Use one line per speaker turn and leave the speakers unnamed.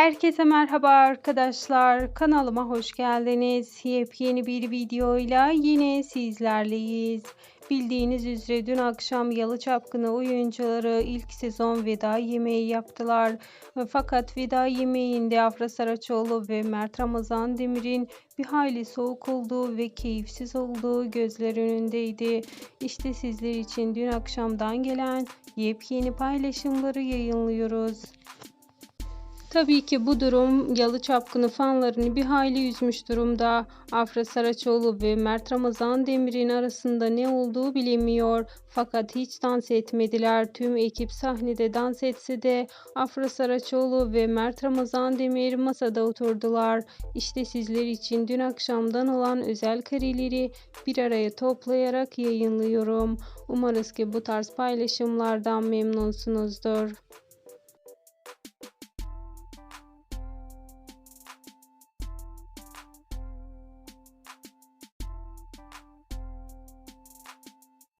Herkese merhaba arkadaşlar. Kanalıma hoş geldiniz. Yepyeni bir videoyla yine sizlerleyiz. Bildiğiniz üzere dün akşam Yalı Çapkını oyuncuları ilk sezon veda yemeği yaptılar. Fakat veda yemeğinde Afra Saraçoğlu ve Mert Ramazan Demir'in bir hayli soğuk olduğu ve keyifsiz olduğu gözler önündeydi. İşte sizler için dün akşamdan gelen yepyeni paylaşımları yayınlıyoruz. Tabii ki bu durum Yalı Çapkını fanlarını bir hayli üzmüş durumda. Afra Saraçoğlu ve Mert Ramazan Demir'in arasında ne olduğu bilinmiyor. Fakat hiç dans etmediler. Tüm ekip sahnede dans etse de Afra Saraçoğlu ve Mert Ramazan Demir masada oturdular. İşte sizler için dün akşamdan olan özel kareleri bir araya toplayarak yayınlıyorum. Umarız ki bu tarz paylaşımlardan memnunsunuzdur.